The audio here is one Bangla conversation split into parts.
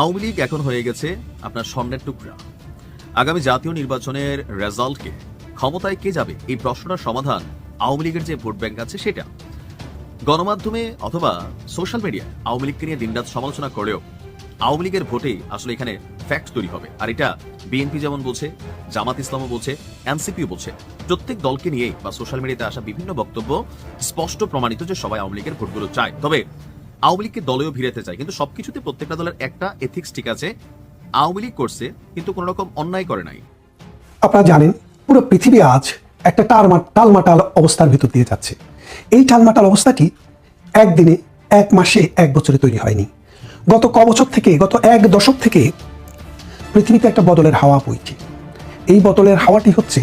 আওয়ামী লীগ এখন হয়ে গেছে আপনার স্বর্ণের টুকরা। আগামী জাতীয় নির্বাচনের রেজাল্টকে ক্ষমতায় কে যাবে? এই প্রশ্নটার সমাধান আওয়ামী লীগের যে ভোট ব্যাংক আছে সেটা। গণমাধ্যমে অথবা সোশ্যাল মিডিয়ায় আওয়ামী লীগকে নিয়ে দিনরাত সমালোচনা করেও আওয়ামী লীগের ভোটেই আসলে এখানে ফ্যাক্ট তৈরি হবে। আর এটা বিএনপি যেমন বলছে, জামাত ইসলামও বলছে, এনসিপিও বলছে। প্রত্যেক দলকে নিয়েই বা সোশ্যাল মিডিয়াতে আসা বিভিন্ন বক্তব্য স্পষ্ট প্রমাণিত যে সবাই আওয়ামী লীগের ভোটগুলো চায়। তবে আওয়ামী লীগকে দলেও ভিড়াতে চায় কিন্তু সবকিছুতে প্রত্যেকটা দলের একটা এথিক্স ঠিক আছে। আওয়ামী লীগ করছে কিন্তু কোনো রকম অন্যায় করে নাই। আপনারা জানেন পুরো পৃথিবী আজ একটা টালমা টালমাটাল অবস্থার ভিতর দিয়ে যাচ্ছে। এই টালমাটাল অবস্থাটি একদিনে এক মাসে এক বছরে তৈরি হয়নি। গত ক বছর থেকে গত এক দশক থেকে পৃথিবীতে একটা বদলের হাওয়া বইছে। এই বদলের হাওয়াটি হচ্ছে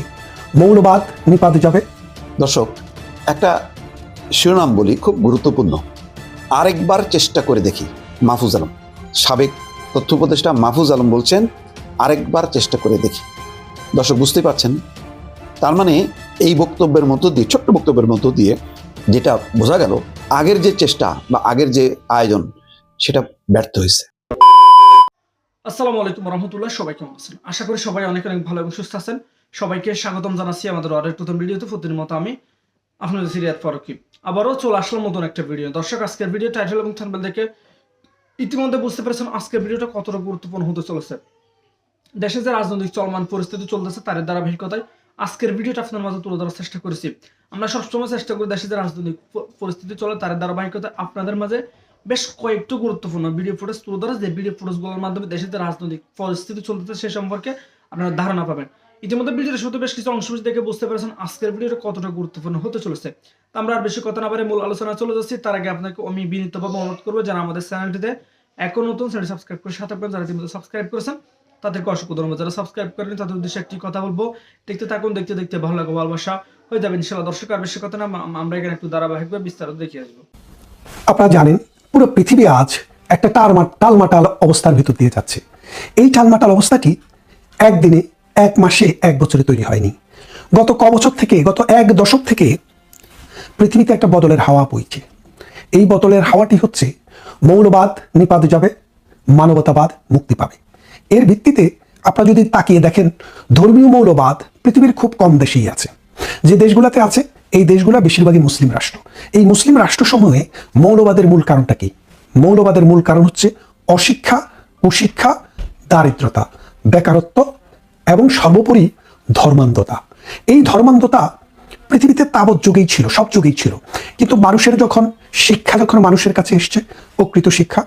মৌলবাদ নিপাত যাবে। দর্শক একটা শিরোনাম বলি খুব গুরুত্বপূর্ণ। আরেকবার চেষ্টা করে দেখি। মাহফুজ আলম, সাবেক তথ্য উপদেষ্টা মাহফুজ আলম বলছেন, আরেকবার চেষ্টা করে দেখি। দর্শক বুঝতে পারছেন? তার মানে এই বক্তব্যের মধ্য দিয়ে, ছোট্ট বক্তব্যের মধ্য দিয়ে যেটা বোঝা গেল, আগের যে চেষ্টা বা আগের যে আয়োজন, সেটা ব্যর্থ হয়েছে। আসসালামু আলাইকুম রহমতুল্লাহ, সবাই কেমন আছেন? আশা করি সবাই অনেক অনেক ভালো এবং সুস্থ আছেন। সবাইকে স্বাগতম জানাচ্ছি আমাদের আরেক নতুন ভিডিওতে। প্রতিদিন মতো আমি আপনাদের সিরিয়াত ফারুকি। আবারও চলে আসলাম নতুন একটা ভিডিও দর্শক, আজকের ভিডিও টাইটেল এবং থাম্বনেল দেখে ইতিমধ্যে বুঝতে পেরেছেন আজকের ভিডিওটা কতটা গুরুত্বপূর্ণ হতে চলেছে। দেশে যে রাজনৈতিক চলমান পরিস্থিতি চলতেছে, তার ধারাবাহিকতায় আজকের ভিডিওটা আপনার মাঝে তুলে ধরার চেষ্টা করেছি। আমরা সবসময় চেষ্টা করি দেশে যে রাজনৈতিক পরিস্থিতি চলে, তার ধারাবাহিকতায় আপনাদের মাঝে বেশ কয়েকটি গুরুত্বপূর্ণ ভিডিও ফুটেজ তুলে ধরা। যে ভিডিও ফুটেজগুলোর মাধ্যমে দেশের যে রাজনৈতিক পরিস্থিতি চলতেছে, সে সম্পর্কে আপনারা ধারণা পাবেন। ইতিমধ্যে ভিডিওর শুধু বেশ কিছু অংশ দেখে বুঝতে পেরেছেন আজকের ভিডিওটা কতটা গুরুত্বপূর্ণ হতে চলেছে। তা আমরা আর বেশি কথা না পারে মূল আলোচনা চলে যাচ্ছি। তার আগে আপনাকে আমি বিনীতভাবে অনুরোধ করব যারা আমাদের চ্যানেলটিতে এখন নতুন চ্যানেল সাবস্ক্রাইব করে সাথে আপনারা যারা ইতিমধ্যে সাবস্ক্রাইব করেছেন, তাদেরকে অসংখ্য ধন্যবাদ। যারা সাবস্ক্রাইব করেন তাদের উদ্দেশ্যে একটি কথা বলব, দেখতে থাকুন, দেখতে দেখতে ভালো লাগবে, ভালোবাসা হয়ে যাবে ইনশাল্লাহ দর্শক, আর বেশি কথা না আমরা এখানে একটু ধারাবাহিকভাবে বিস্তারিত দেখিয়ে আসব। আপনারা জানেন, পুরো পৃথিবী আজ একটা টালমাটাল অবস্থার ভিতর দিয়ে যাচ্ছে। এই টালমাটাল অবস্থাটি একদিনে এক মাসে এক বছরে তৈরি হয়নি। গত ক বছর থেকে, গত এক দশক থেকে পৃথিবীতে একটা বদলের হাওয়া বইছে। এই বদলের হাওয়াটি হচ্ছে, মৌলবাদ নিপাত যাবে, মানবতাবাদ মুক্তি পাবে। এর ভিত্তিতে আপনারা যদি তাকিয়ে দেখেন, ধর্মীয় মৌলবাদ পৃথিবীর খুব কম দেশেই আছে। যে দেশগুলোতে আছে, এই দেশগুলো বেশিরভাগই মুসলিম রাষ্ট্র। এই মুসলিম রাষ্ট্রসমূহে মৌলবাদের মূল কারণটা কি? মৌলবাদের মূল কারণ হচ্ছে অশিক্ষা, কুশিক্ষা, দারিদ্রতা, বেকারত্ব এবং সর্বোপরি ধর্মান্ধতা। এই ধর্মান্ধতা পৃথিবীতে তাবৎ যুগেই ছিল, সব যুগেই ছিল। কিন্তু মানুষের যখন শিক্ষা যখন মানুষের কাছে এসছে, প্রকৃত শিক্ষা,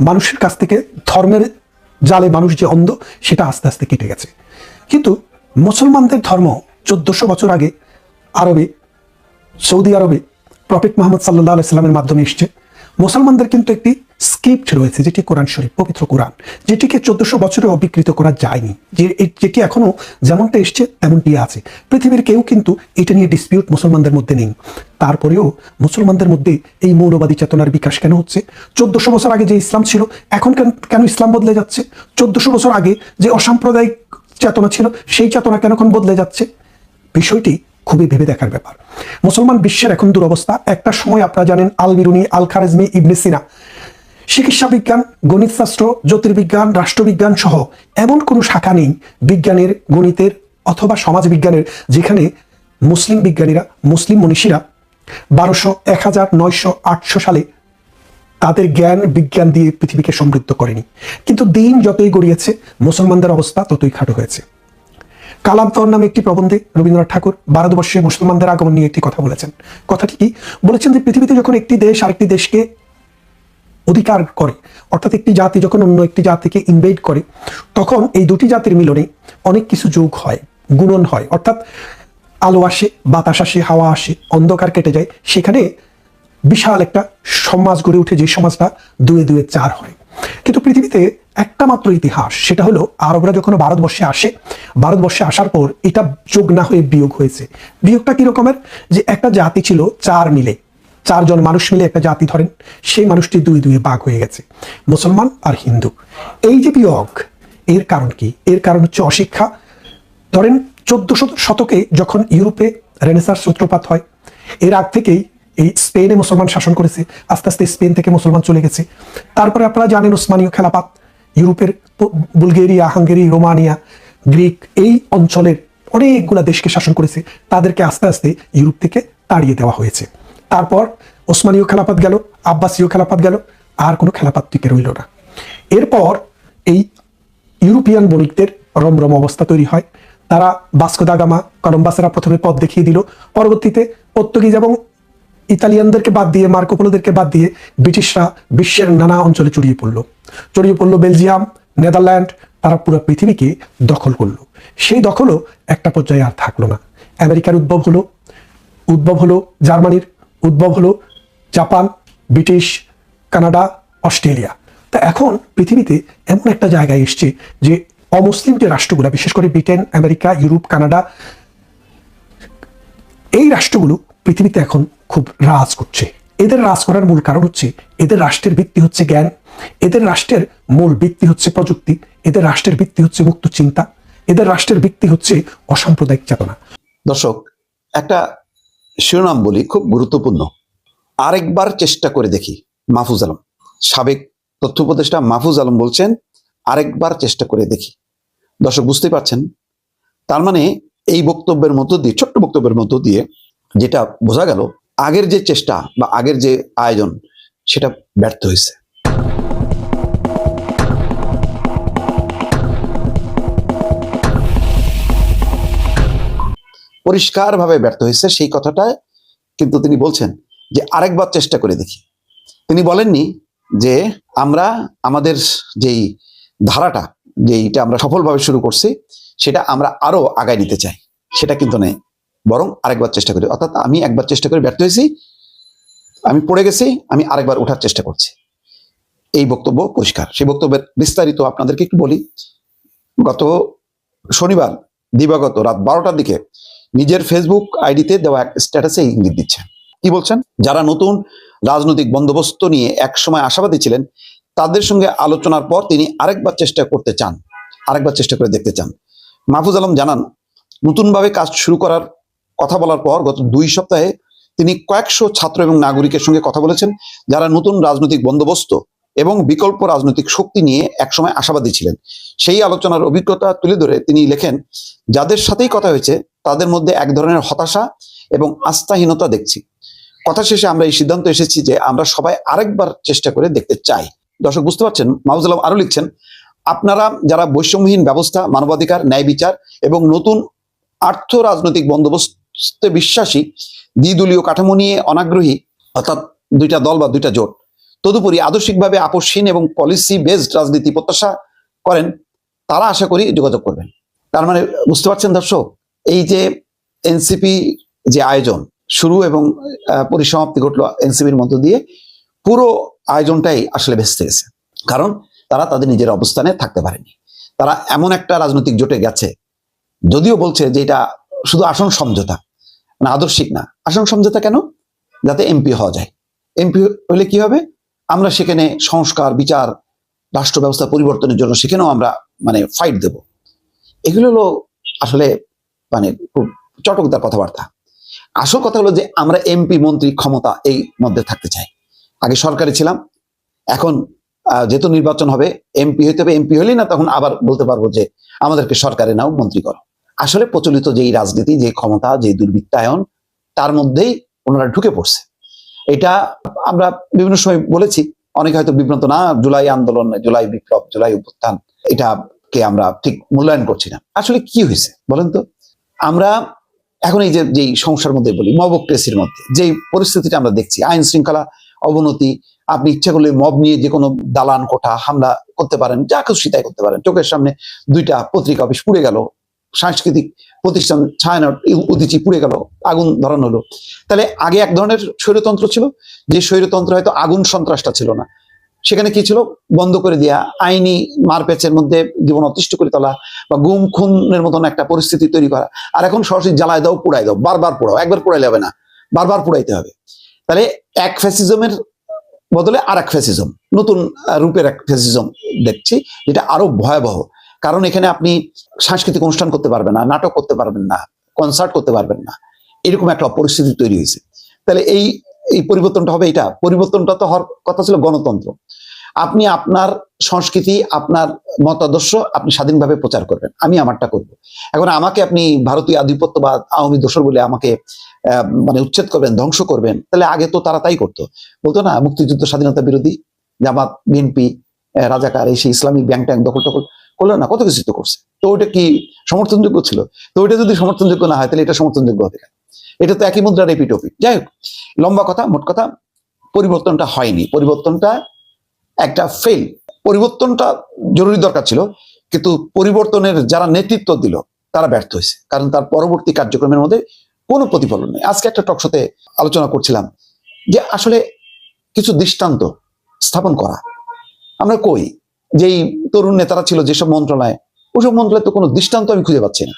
মানুষের কাছ থেকে ধর্মের জালে মানুষ যে অন্ধ, সেটা আস্তে আস্তে কেটে গেছে। কিন্তু মুসলমানদের ধর্ম চোদ্দশো বছর আগে আরবে, সৌদি আরবে, প্রফেট মোহাম্মদ সাল্লাহ আলাইস্লামের মাধ্যমে এসছে। মুসলমানদের কিন্তু একটি স্ক্রিপ্ট রয়েছে যেটি কোরআন শরীফ, পবিত্র কোরআন, যেটিকে চোদ্দশো বছরে অবিকৃত করা যায়নি, যে যেটি এখনও যেমনটা এসছে তেমনটি আছে। পৃথিবীর কেউ কিন্তু এটা নিয়ে ডিসপিউট মুসলমানদের মধ্যে নেই। তারপরেও মুসলমানদের মধ্যে এই মৌলবাদী চেতনার বিকাশ কেন হচ্ছে? চোদ্দশো বছর আগে যে ইসলাম ছিল, এখন কেন কেন ইসলাম বদলে যাচ্ছে? চোদ্দশো বছর আগে যে অসাম্প্রদায়িক চেতনা ছিল, সেই চেতনা কেন এখন বদলে যাচ্ছে? বিষয়টি খুবই ভেবে দেখার ব্যাপার। মুসলমান বিশ্বের এখন দুরবস্থা, একটা সময় আপনারা জানেন আল বিরুনি আল খারেজমি ইবনে সিনা। চিকিৎসা বিজ্ঞান, গণিতশাস্ত্র, জ্যোতির্বিজ্ঞান, রাষ্ট্রবিজ্ঞান সহ এমন কোনো শাখা নেই বিজ্ঞানের, গণিতের অথবা সমাজ বিজ্ঞানের যেখানে মুসলিম বিজ্ঞানীরা, মুসলিম মনীষীরা বারোশো এক হাজার নয়শো, আটশো সালে তাদের জ্ঞান, বিজ্ঞান দিয়ে পৃথিবীকে সমৃদ্ধ করেনি। কিন্তু দিন যতই গড়িয়েছে, মুসলমানদের অবস্থা ততই খাটো হয়েছে। কালান্তর নামে একটি প্রবন্ধে রবীন্দ্রনাথ ঠাকুর ভারতবর্ষে মুসলমানদের আগমন নিয়ে একটি কথা বলেছেন। কথাটি কি? বলেছেন যে পৃথিবীতে যখন একটি দেশ আরেকটি দেশকে অধিকার করে। অর্থাৎ একটি জাতি যখন অন্য একটি জাতিকে ইনভেড করে, তখন এই দুটি জাতির মিলনে অনেক কিছু যোগ হয়, গুণন হয়। অর্থাৎ আলো আসে, বাতাস আসে, হাওয়া আসে, অন্ধকার কেটে যায়। সেখানে বিশাল একটা সমাজ গড়ে উঠে, যে সমাজটা দুয়ে দুয়ে চার হয়। কিন্তু পৃথিবীতে একটা মাত্র ইতিহাস, সেটা হলো আরবরা যখন ভারতবর্ষে আসে, ভারতবর্ষে আসার পর এটা যোগ না হয়ে বিয়োগ হয়েছে। বিয়োগটা কি রকমের? যে একটা জাতি ছিল চার মিলে। চারজন মানুষ মিলে একটা জাতি ধরেন, সেই মানুষটি দুই দুয়ে বাঘ হয়ে গেছে, মুসলমান আর হিন্দু। এই যে বিয়োগ, এর কারণ কি? এর কারণ হচ্ছে অশিক্ষা। ধরেন চোদ্দশো শতকে যখন ইউরোপে রেনেসার সূত্রপাত হয়, এর আগ থেকেই এই স্পেনে মুসলমান শাসন করেছে, আস্তে আস্তে স্পেন থেকে মুসলমান চলে গেছে। তারপরে আপনারা জানেন ওসমানীয় খেলাপাত, ইউরোপের বুলগেরিয়া, হাঙ্গেরি, রোমানিয়া, গ্রিক, এই অঞ্চলের অনেকগুলা দেশকে শাসন করেছে, তাদেরকে আস্তে আস্তে ইউরোপ থেকে তাড়িয়ে দেওয়া হয়েছে। তারপর ওসমানীয় খেলাপাত গেল, আব্বাসীয় খেলাপাত গেল, আর কোনো খেলাপাত টিকে রইল না। এরপর এই ইউরোপিয়ান বণিকদের রমরম অবস্থা তৈরি হয়। তারা বাস্কো দা গামা, কলম্বাসেরা প্রথমে পথ দেখিয়ে দিল। পরবর্তীতে পর্তুগিজ এবং ইতালিয়ানদেরকে বাদ দিয়ে মার্কোপোলোদেরকে বাদ দিয়ে ব্রিটিশরা বিশ্বের নানা অঞ্চলে চড়িয়ে পড়ল। চড়িয়ে পড়ল বেলজিয়াম, নেদারল্যান্ড, তারা পুরো পৃথিবীকে দখল করল। সেই দখলও একটা পর্যায়ে আর থাকল না। আমেরিকার উদ্ভব হলো উদ্ভব হলো জার্মানির উদ্ভব হলো জাপান, ব্রিটিশ, কানাডা, অস্ট্রেলিয়া। তা এখন পৃথিবীতে এমন একটা জায়গায় এসছে যে অমুসলিম যে রাষ্ট্রগুলো, বিশেষ করে ব্রিটেন, আমেরিকা, ইউরোপ, কানাডা, এই রাষ্ট্রগুলো পৃথিবীতে এখন খুব রাজ করছে। এদের রাজ করার মূল কারণ হচ্ছে এদের রাষ্ট্রের ভিত্তি হচ্ছে জ্ঞান, এদের রাষ্ট্রের মূল ভিত্তি হচ্ছে প্রযুক্তি, এদের রাষ্ট্রের ভিত্তি হচ্ছে মুক্ত চিন্তা, এদের রাষ্ট্রের ভিত্তি হচ্ছে অসাম্প্রদায়িক চেতনা। দর্শক, একটা শিরোনাম বলি, খুব গুরুত্বপূর্ণ। আরেকবার চেষ্টা করে দেখি, মাহফুজ আলম। সাবেক তথ্য উপদেষ্টা মাহফুজ আলম বলছেন, আরেকবার চেষ্টা করে দেখি। দর্শক বুঝতে পারছেন? তার মানে এই বক্তব্যের মধ্য দিয়ে, ছোট্ট বক্তব্যের মধ্য দিয়ে যেটা বোঝা গেল, আগের যে চেষ্টা বা আগের যে আয়োজন, সেটা ব্যর্থ হয়েছে। পরিষ্কারভাবে ব্যর্থ হয়েছে, সেই কথাটা কিন্তু তিনি বলছেন যে আরেকবার চেষ্টা করে দেখি। তিনি বলেননি যে আমরা আমাদের যেই ধারাটা যেইটা আমরা সফলভাবে শুরু করছি, সেটা আমরা আরও আগায় নিতে চাই। সেটা কিন্তু নেই বরং আরেকবার চেষ্টা করি। অর্থাৎ আমি একবার চেষ্টা করে ব্যর্থ হয়েছি, আমি পড়ে গেছি, আমি আরেকবার ওঠার চেষ্টা করছি। এই বক্তব্য পরিষ্কার। সেই বক্তব্যের বিস্তারিত আপনাদেরকে একটু বলি। গত শনিবার, দিবাগত রাত বারোটার দিকে নিজের ফেসবুক আইডিতে দেওয়া এক স্ট্যাটাসে ইঙ্গিত দিচ্ছেন কি বলছেন? যারা নতুন রাজনৈতিক বন্দোবস্ত নিয়ে একসময় আশাবাদী ছিলেন, তাদের সঙ্গে আলোচনার পর তিনি আরেকবার চেষ্টা করতে চান, আরেকবার চেষ্টা করে দেখতে চান। মাহফুজ আলম জানান, নতুনভাবে কাজ শুরু করার কথা বলার পর গত দুই সপ্তাহে তিনি কয়েকশো ছাত্র এবং নাগরিকের সঙ্গে কথা বলেছেন, যারা নতুন রাজনৈতিক বন্দোবস্ত এবং বিকল্প রাজনৈতিক শক্তি নিয়ে একসময় আশাবাদী ছিলেন। সেই আলোচনার অভিজ্ঞতা তুলে ধরে তিনি লেখেন, যাদের সাথেই কথা হয়েছে, তাদের মধ্যে এক ধরনের হতাশা এবং আস্থাহীনতা দেখছি। কথা শেষে আমরা এই সিদ্ধান্ত এসেছি যে আমরা সবাই আরেকবার চেষ্টা করে দেখতে চাই। দর্শক, বুঝতে পারছেন? মাহফুজ আলম আরও লিখছেন, আপনারা যারা বৈষম্যহীন ব্যবস্থা, মানবাধিকার, ন্যায় বিচার এবং নতুন আর্থ রাজনৈতিক বন্দোবস্তে বিশ্বাসী, দ্বিদলীয় কাঠামো নিয়ে অনাগ্রহী, অর্থাৎ দুইটা দল বা দুইটা জোট তদুপরি আদর্শিকভাবে আপসহীন এবং পলিসি বেসড রাজনীতি প্রত্যাশা করেন, তারা আশা করি যোগাযোগ করবেন। তার মানে বুঝতে পারছেন দর্শক, এই যে এনসিপি যে আয়োজন শুরু এবং পরিসমাপ্তি ঘটলো এনসিপির মধ্য দিয়ে, পুরো আয়োজনটাই আসলে ভেস্তে গেছে। কারণ তারা তাদের নিজের অবস্থানে থাকতে পারেনি। তারা এমন একটা রাজনৈতিক জোটে গেছে, যদিও বলছে যে এটা শুধু আসন সমঝোতা মানে আদর্শিক না। আসন সমঝোতা কেন? যাতে এমপি হওয়া যায়। এমপি হলে কি হবে? আমরা সেখানে সংস্কার, বিচার, রাষ্ট্র ব্যবস্থা পরিবর্তনের জন্য সেখানেও আমরা মানে ফাইট দেব। এগুলো হলো আসলে মানে খুব চটকদার কথাবার্তা। আসল কথা হলো যে, আমরা এমপি, মন্ত্রী ক্ষমতা এই মধ্যে থাকতে চাই। আগে সরকারে ছিলাম, এখন যেহেতু নির্বাচন হবে, এমপি হইতে হবে, এমপি হলেই না, তখন আবার বলতে পারব যে, আমাদেরকে সরকারে নাও, মন্ত্রী করো। আসলে প্রচলিত যেই রাজনীতি, যে ক্ষমতা, যে দুর্বৃত্তায়ন, তার মধ্যেই ওনারা ঢুকে পড়ছে। এটা আমরা বিভিন্ন সময় বলেছি, অনেকে হয়তো বিভ্রান্ত না, জুলাই আন্দোলন, জুলাই বিপ্লব, জুলাই অভ্যুত্থান, এটাকে আমরা ঠিক মূল্যায়ন করছি না। আসলে কি হয়েছে বলেন তো? আমরা এখন এই যে যেই সমস্যার মধ্যে বলি মবক্রেসির মধ্যে যেই পরিস্থিতিটা আমরা দেখছি, আইন শৃঙ্খলা অবনতি, আপনি ইচ্ছা করলে মব নিয়ে যে কোনো দালান কোঠা, হামলা করতে পারেন, যা খুশি তাই করতে পারেন। চোখের সামনে দুইটা পত্রিকা অফিস পুড়ে গেল সাংস্কৃতিক প্রতিষ্ঠান ছায়ানট উদিচি পুড়ে গেল, আগুন ধরানো হলো। তাহলে আগে এক ধরনের স্বৈরতন্ত্র ছিল, যে স্বৈরতন্ত্র হয়তো আগুন সন্ত্রাসটা ছিল না। সেখানে কি ছিল? বন্ধ করে দেয়া, আইনি মারপ্যাচের মধ্যে জীবন অতিষ্ঠ করে তোলা বা গুম খুনের মতন একটা পরিস্থিতি তৈরি করা। আর এখন সরাসরি জ্বালায় দাও পোড়াই দাও, বারবার পোড়াও, একবার পোড়াইলে হবে না, বারবার পোড়াইতে হবে। তাহলে এক ফ্যাসিজমের বদলে আর এক ফ্যাসিজম, নতুন রূপের এক ফ্যাসিজম দেখছি, যেটা আরও ভয়াবহ। কারণ এখানে আপনি সাংস্কৃতিক অনুষ্ঠান করতে পারবেন না, নাটক করতে পারবেন না কনসার্ট করতে পারবেন না। এরকম একটা পরিস্থিতি তৈরি হয়েছে। তাহলে এই এই পরিবর্তনটা হবে এটা। পরিবর্তনটা তো হওয়ার কথা ছিল গণতন্ত্র। আপনি আপনার সংস্কৃতি, আপনার মতাদর্শ আপনি স্বাধীনভাবে প্রচার করবেন। আমি আমারটা করব। এখন আমাকে আপনি ভারতীয় আধিপত্যবাদ, আওয়ামী দোসর বলে আমাকে মানে উচ্ছেদ করবেন, ধ্বংস করবেন, তাহলে আগে তো তারা তাই করতো। বলতো না, মুক্তিযুদ্ধ স্বাধীনতা বিরোধী জামাত, বিএনপি রাজাকার, এই সেই ইসলামী ব্যাংক ট্যাঙ্ক দখল টখল করল না, কত কিছু তো করছে। তো ওইটা কি সমর্থনযোগ্য ছিল? তো ওইটা যদি সমর্থনযোগ্য না হয়, তাহলে এটা সমর্থনযোগ্য হবে কেন? এটা তো একই মুদ্রার এপিট ওপিট যাই হোক, লম্বা কথা, মোট কথা, পরিবর্তনটা হয়নি। পরিবর্তনটা একটা ফেল পরিবর্তনটা জরুরি দরকার ছিল, কিন্তু পরিবর্তনের যারা নেতৃত্ব দিল, তারা ব্যর্থ হয়েছে। কারণ তার পরবর্তী কার্যক্রমের মধ্যে কোনো প্রতিফলন নেই। আজকে একটা টকশোতে আলোচনা করছিলাম যে আসলে কিছু দৃষ্টান্ত স্থাপন করা। আমরা কই? যেই তরুণ নেতারা ছিল যেসব মন্ত্রণালয়, ওসব মন্ত্রণালয়ে তো কোনো দৃষ্টান্ত আমি খুঁজে পাচ্ছি না।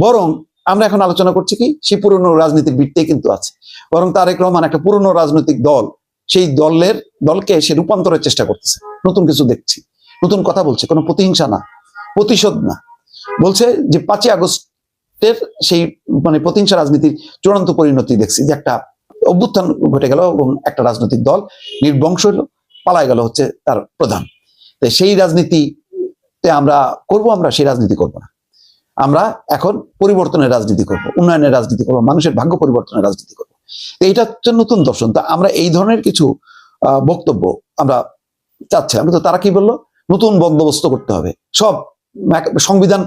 বরং আমরা এখন আলোচনা করছি কি, সেই পুরনো রাজনীতির বৃত্তেই কিন্তু আছে। বরং তারেক রহমান একটা পুরনো রাজনৈতিক দল, সেই দলের, দলকে সে রূপান্তরের চেষ্টা করতেছে। নতুন কিছু দেখছি, নতুন কথা বলছে, কোনো প্রতিহিংসা না, প্রতিশোধ না। বলছে যে পাঁচই আগস্টের সেই মানে প্রতিহিংসা রাজনীতির চূড়ান্ত পরিণতি দেখছি যে একটা অভ্যুত্থান ঘটে গেল এবং একটা রাজনৈতিক দল নির্বংশ পালায় গেল হচ্ছে তার প্রধান। তো সেই রাজনীতিতে আমরা করব, আমরা সেই রাজনীতি করব না। আমরা এখন পরিবর্তনের রাজনীতি করব, উন্নয়নের রাজনীতি করব, মানুষের ভাগ্য পরিবর্তনের রাজনীতি করব। এইটা হচ্ছে নতুন দর্শন। তা আমরা এই ধরনের কিছু বক্তব্য আমরা চাচ্ছিলাম তো তারা কি বলল? নতুন বন্দোবস্ত করতে হবে। সব সংবিধান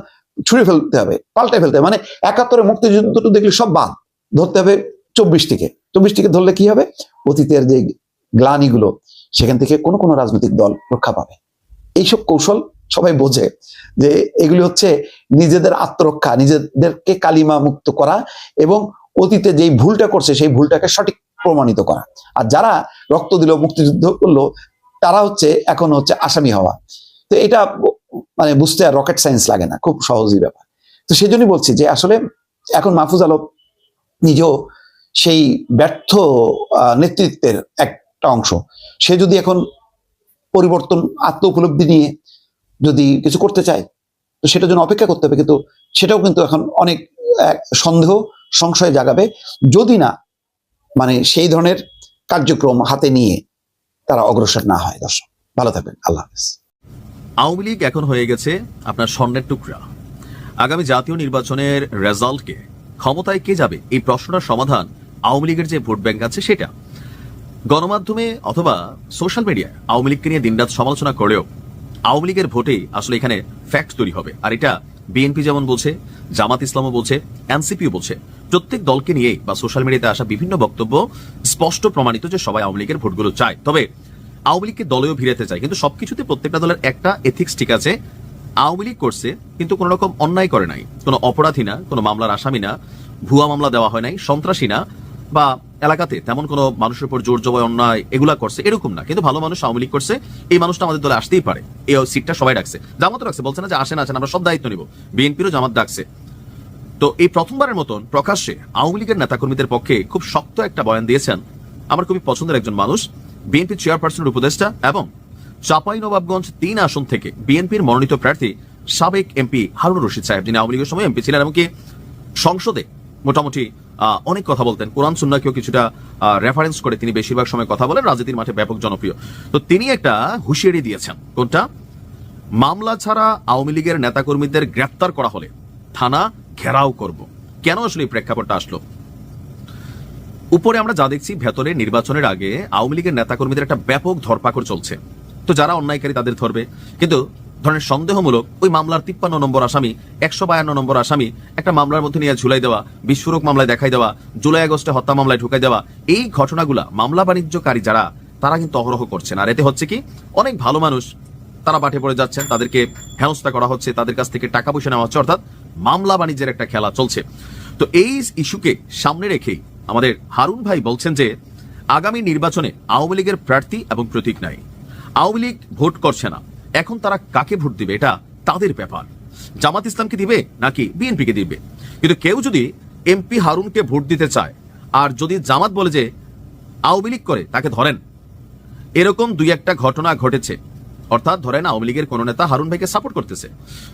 ছুঁড়ে ফেলতে হবে, পাল্টে ফেলতে হবে। মানে একাত্তরে মুক্তিযুদ্ধটা দেখলে সব বাদ। ধরতে হবে চব্বিশ থেকে চব্বিশ থেকে ধরলে কি হবে? অতীতের যে গ্লানিগুলো, সেখান থেকে কোনো কোনো রাজনৈতিক দল রক্ষা পাবে। এইসব কৌশল সবাই বোঝে যে এগুলি হচ্ছে নিজেদের আত্মরক্ষা, নিজেদেরকে কালিমা মুক্ত করা এবং অতীতে যেই ভুলটা করছে সেই ভুলটাকে সঠিক প্রমাণিত করা। আর যারা রক্ত দিল, মুক্তিযুদ্ধ করল, তারা হচ্ছে এখন হচ্ছে আসামি হওয়া। তো এটা মানে বুঝতে আর রকেট সায়েন্স লাগে না, খুব সহজই ব্যাপার। তো সেই জন্যই বলছি যে আসলে এখন মাহফুজ আলম নিজেও সেই ব্যর্থ নেতৃত্বের একটা অংশ। সে যদি এখন পরিবর্তন আত্ম উপলব্ধি নিয়ে যদি কিছু করতে চায়, তো সেটার জন্য অপেক্ষা করতে হবে। কিন্তু সেটাও কিন্তু এখন অনেক সন্দেহ, সংশয় জাগাবে। যদি না মানে সেই ধরনের কার্যক্রম হাতে নিয়ে তারা অগ্রসর না হয়, দর্শক। ভালো থাকবেন। আল্লাহ হাফেজ। আওয়ামী লীগ এখন হয়ে গেছে আপনার স্বর্ণের টুকরা। আগামী জাতীয় নির্বাচনের রেজাল্টকে ক্ষমতায় কে যাবে? এই প্রশ্নটার সমাধান আওয়ামী লীগের যে ভোট ব্যাংক আছে, সেটা। গণমাধ্যমে অথবা সোশ্যাল মিডিয়ায় আওয়ামী লীগকে নিয়ে দিনরাত সমালোচনা করেও আওয়ামী লীগের ভোটেই আসলে এখানে ফ্যাক্ট তৈরি হবে। আর এটা বিএনপি যেমন বলছে, জামাত ইসলামও বলছে, এনসিপিও বলছে। প্রত্যেক দলকে নিয়েই বা সোশ্যাল মিডিয়াতে আসা বিভিন্ন বক্তব্য স্পষ্ট প্রমাণিত যে সবাই আওয়ামী লীগের ভোটগুলো চায়। তবে আওয়ামী লীগকে দলেও ভিড়াতে চায়। কিন্তু সবকিছুতে প্রত্যেকটা দলের একটা এথিক্স ঠিক আছে। আওয়ামী লীগ করছে, কিন্তু কোন রকম অন্যায় করে নাই। কোনো অপরাধী না, কোনো মামলার আসামি না, ভুয়া মামলা দেওয়া হয় নাই, সন্ত্রাসী না। বা এলাকাতে তেমন কোনো মানুষের উপর জোর জবাই, অন্যায় এগুলা করছে, এরকম না। কিন্তু ভালো মানুষ আওয়ামী লীগ করছে, এই মানুষটা আমাদের দলে আসতেই পারে। এই সিটটা সবাই ডাকছে। জামাতও রাখছে বলছে না যে আসেন আসেন, আমরা সব দায়িত্ব নিব। বিএনপিরও জামাত ডাকছে। তো এই প্রথমবারের মতন প্রকাশ্যে আওয়ামী লীগের নেতাকর্মীদের পক্ষে খুব শক্ত একটা বয়ান দিয়েছেন আমার খুবই পছন্দের একজন মানুষ, বিএনপি চেয়ারপারসনের উপদেষ্টা এবং চাপাই নবাবগঞ্জ তিন আসন থেকে বিএনপির মনোনীত প্রার্থী সাবেক এমপি হারুন রশিদ সাহেব, যিনি আওয়ামী লীগের সময় এমপি ছিলেন এমনকি সংসদে মোটামুটি অনেক কথা বলতেন। কোরআন সুন্নাকেও কিছুটা রেফারেন্স করে তিনি বেশিরভাগ সময় কথা বলেন, রাজনীতির মাঠে ব্যাপক জনপ্রিয়। তো তিনি একটা হুঁশিয়ারি দিয়েছেন। কোনটা? মামলা ছাড়া আওয়ামী লীগের নেতাকর্মীদের গ্রেপ্তার করা হলে থানা ঘেরাও করব। কেন আসলে এই প্রেক্ষাপটটা আসলো? উপরে আমরা যা দেখছি, ভেতরে নির্বাচনের আগে আওয়ামী লীগের নেতাকর্মীদের একটা ব্যাপক ধরপাকড় চলছে। তো যারা অন্যায়কারী তাদের ধরবে। কিন্তু ধরনের সন্দেহমূলক ওই মামলার তিপ্পান্ন নম্বর আসামি, একশো বায়ান্ন নম্বর আসামি একটা মামলার মধ্যে নিয়ে ঝুলাই দেওয়া, বিস্ফোরক মামলায় দেখাই দেওয়া, জুলাই আগস্টে হত্যা মামলায় ঢুকাই দেওয়া, এই ঘটনাগুলা মামলা বাণিজ্যকারী যারা, তারা কিন্তু অহরহ করছেন আর এতে হচ্ছে কি, অনেক ভালো মানুষ তারা বাটে পড়ে যাচ্ছেন, তাদেরকে হেনস্থা করা হচ্ছে, তাদের কাছ থেকে টাকা পয়সা নেওয়া হচ্ছে, অর্থাৎ মামলা বাণিজ্যের একটা খেলা চলছে। তো এই ইস্যুকে সামনে রেখেই আমাদের হারুন ভাই বলছেন যে, আগামী নির্বাচনে আওয়ামী লীগের প্রার্থী এবং প্রতীক নাই। আওয়ামী লীগ ভোট করছে না। এখন তারা কাকে ভোট দিবে এটা তাদের ব্যাপার। জামাত ইসলামকে দিবে নাকি বিএনপিকে দিবে? কিন্তু কেউ যদি এমপি হারুনকে ভোট দিতে চায়, আর যদি জামাত বলে যে আওয়ামী লীগ করে, তাকে ধরেন। এরকম দুই একটা ঘটনা ঘটেছে। অর্থাৎ ধরেন আওয়ামী লীগের কোন নেতা হারুন ভাইকে সাপোর্ট করতেছে।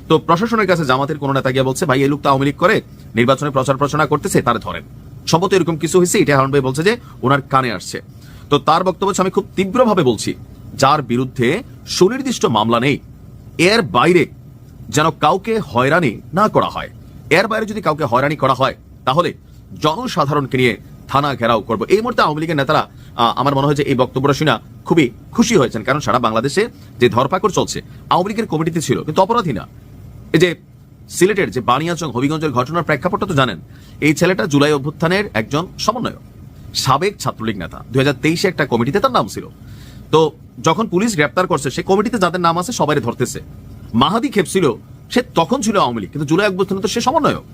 তো প্রশাসনের কাছে জামাতের কোন নেতা গিয়ে বলছে, ভাই এই তো আওয়ামী লীগ করে, নির্বাচনে প্রচার প্রচারণা করতেছে, তারে ধরেন। সম্ভবত এরকম কিছু হয়েছে, এটা হারুন ভাই বলছে যে ওনার কানে আসছে। তো তার বক্তব্য আমি খুব তীব্রভাবে বলছি যার বিরুদ্ধে সুনির্দিষ্ট মামলা নেই। এর বাইরে যেন কাউকে হয়রানি না করা হয়। এর বাইরে যদি কাউকে হয়রানি করা হয়, তাহলে জনসাধারণকে নিয়ে থানা ঘেরাও করব। এই মুহূর্তে আওয়ামী লীগের নেতারা আমার মনে হয় যে এই বক্তব্যটা শুনে খুবই খুশি হয়েছেন, কারণ সারা বাংলাদেশে যে ধরপাকড় চলছে, আওয়ামী লীগের কমিটিতে ছিল, কিন্তু অপরাধী না। এই যে সিলেটের যে বানিয়াচং হবিগঞ্জের ঘটনার প্রেক্ষাপটটা তো জানেন, এই ছেলেটা জুলাই অভ্যুত্থানের একজন সমন্বয়ক, সাবেক ছাত্রলীগ নেতা। তেইশে একটা কমিটিতে তার নাম ছিল। তো যখন পুলিশ গ্রেপ্তার করছে সে কমিটিতে যাদের নাম আছে সবাই ধরতেছে। মাহাদি খেপছিল, সে তখন ছিল আওয়ামী লীগ, কিন্তু জুলাই অভ্যুত্থানে তো সে সমন্বয়ক।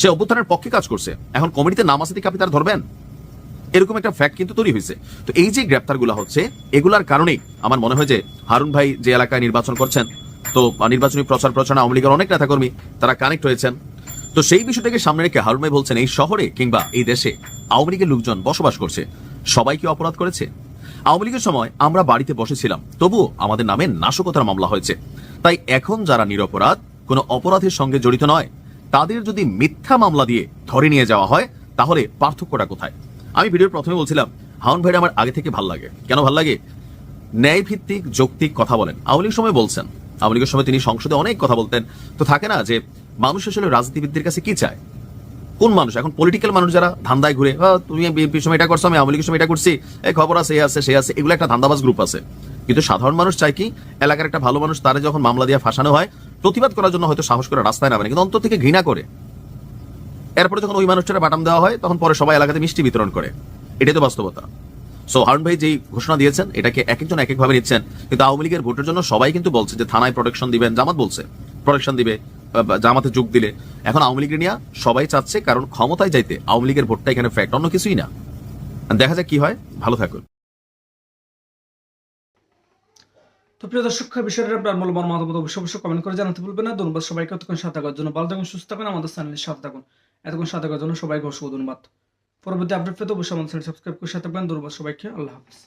সে অভ্যুত্থানের পক্ষে কাজ করছে। এখন কমিটিতে নাম আছে দেখে আপনি তার ধরবেন? এরকম একটা ফ্যাক্ট কিন্তু তৈরি হয়েছে। তো এই যে গ্রেপ্তারগুলো হচ্ছে, এগুলার কারণেই আমার মনে হয় যে হারুন ভাই যে এলাকায় নির্বাচন করছেন, তো নির্বাচনী প্রচার প্রচারণা আওয়ামী লীগের অনেক নেতাকর্মী, তারা কানেক্ট হয়েছেন। তো সেই বিষয়টাকে সামনে রেখে হারুন ভাই বলছেন, এই শহরে কিংবা এই দেশে আওয়ামী লীগের লোকজন বসবাস করছে, সবাই কি অপরাধ করেছে? আওয়ামী লীগের সময় আমরা বাড়িতে বসেছিলাম। তবুও আমাদের নামে নাশকতার মামলা হয়েছে। তাই এখন যারা নিরপরাধ, কোনো অপরাধের সঙ্গে জড়িত নয়, তাদের যদি মিথ্যা মামলা দিয়ে ধরে নিয়ে যাওয়া হয়, তাহলে পার্থক্যটা কোথায়? আমি ভিডিওর প্রথমে বলছিলাম, হাউন ভাইরা আমার আগে থেকে ভালো লাগে। কেন ভালো লাগে? ন্যায় ভিত্তিক যৌক্তিক কথা বলেন। আওয়ামী লীগের সময় বলছেন। আওয়ামী লীগের সময় তিনি সংসদে অনেক কথা বলতেন। তো থাকে না যে, মানুষ আসলে রাজনীতিবিদদের কাছে কি চায়? কোন মানুষ? এখন পলিটিক্যাল মানুষ যারা ধান্দায় ঘুরে তুমি বিএনপির সময় এটা করছ, আমি আওয়ামী লীগের সময় এটা করছি, এই খবর আছে, এ আছে, সে আছে, এগুলো একটা ধান্দাবাজ গ্রুপ আছে। কিন্তু সাধারণ মানুষ চায় কি, এলাকার একটা ভালো মানুষ তারা যখন মামলা দিয়ে ফাঁসানো হয়, প্রতিবাদ করার জন্য হয়তো সাহস করে রাস্তায় নামে কিন্তু অন্তর থেকে ঘৃণা করে। এরপরে যখন ওই মানুষটারা বাটাম দেওয়া হয়, তখন পরে সবাই এলাকাতে মিষ্টি বিতরণ করে। এটাই তো বাস্তবতা। সো হারুন ভাই যেই ঘোষণা দিয়েছেন, এটাকে এক একজন এক একভাবে নিচ্ছেন, কিন্তু আওয়ামী লীগের ভোটের জন্য সবাই কিন্তু বলছে যে থানায় প্রোটেকশন দিবেন, জামাত বলছে। প্রোটেকশন দিবে জামাতে যোগ দিলে। এখন আওয়ামী লীগের নিয়ে সবাই চাচ্ছে, কারণ ক্ষমতায় যাইতে আওয়ামী লীগের ভোটটা এখানে ফ্যাক্ট অন্য কিছুই না। দেখা যাক কি হয়, ভালো থাকুন। তো প্রিয় দর্শক বিষয়টা আপনার মূল্যবান মতামত অবশ্যই অবশ্যই কমেন্ট করে জানাতে ভুলবেন না। ধন্যবাদ সবাইকে। এতক্ষণ সাথে থাকার জন্য ভালো থাকুন, সুস্থ থাকুন, আমাদের চ্যানেলের সাথে থাকুন। এতক্ষণ সাথে থাকার জন্য সবাইকে অসংখ্য ধন্যবাদ। পরবর্তী আপডেট পেতে অবশ্যই আমাদের সাবস্ক্রাইব করে সাথে পান দুর্বল সবাইকে। আল্লাহ হাফিজ।